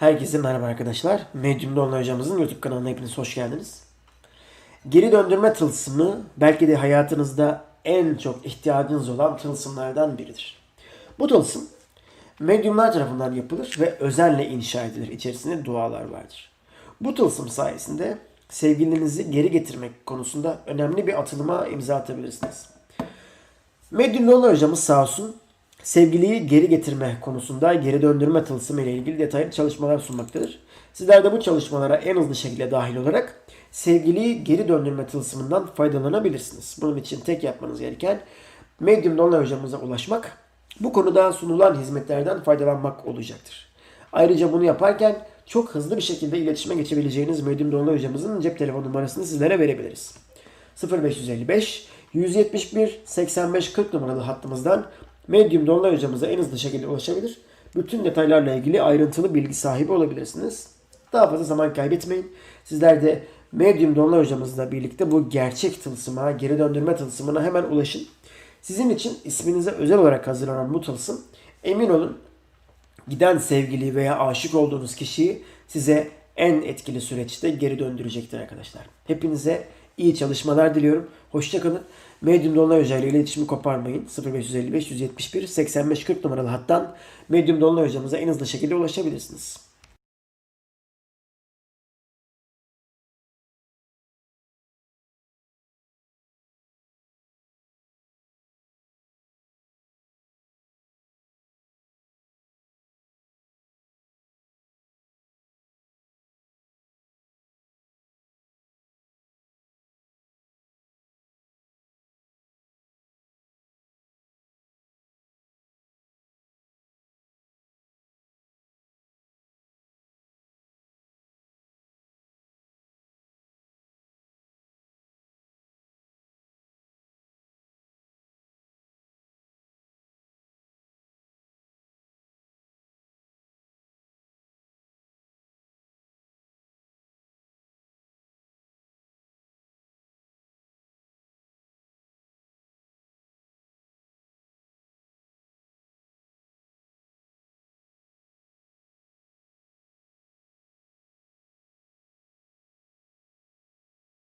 Herkese merhaba arkadaşlar. Medyum Dolunay hocamızın YouTube kanalına hepiniz hoş geldiniz. Geri döndürme tılsımı belki de hayatınızda en çok ihtiyacınız olan tılsımlardan biridir. Bu tılsım medyumlar tarafından yapılır ve özenle inşa edilir. İçerisinde dualar vardır. Bu tılsım sayesinde sevgilinizi geri getirmek konusunda önemli bir atılıma imza atabilirsiniz. Medyum Dolunay hocamız sağ olsun sevgiliyi geri getirme konusunda geri döndürme tılsımı ile ilgili detaylı çalışmalar sunmaktadır. Sizler de bu çalışmalara en hızlı şekilde dahil olarak sevgiliyi geri döndürme tılsımından faydalanabilirsiniz. Bunun için tek yapmanız gereken Medium Dolunay hocamıza ulaşmak, bu konuda sunulan hizmetlerden faydalanmak olacaktır. Ayrıca bunu yaparken çok hızlı bir şekilde iletişime geçebileceğiniz Medium Dolunay hocamızın cep telefon numarasını sizlere verebiliriz. 0555 171 85 40 numaralı hattımızdan Medium Dolunay hocamıza en hızlı şekilde ulaşabilir. Bütün detaylarla ilgili ayrıntılı bilgi sahibi olabilirsiniz. Daha fazla zaman kaybetmeyin. Sizler de Medium Dolunay hocamızla birlikte bu gerçek tılsıma, geri döndürme tılsımına hemen ulaşın. Sizin için isminize özel olarak hazırlanan bu tılsım emin olun giden sevgili veya aşık olduğunuz kişiyi size en etkili süreçte geri döndürecektir arkadaşlar. Hepinize iyi çalışmalar diliyorum. Hoşçakalın. Medium Dolunay Hoca ile iletişimi koparmayın. 0555 171 85 40 numaralı hattan Medium Dolunay hocamıza en hızlı şekilde ulaşabilirsiniz.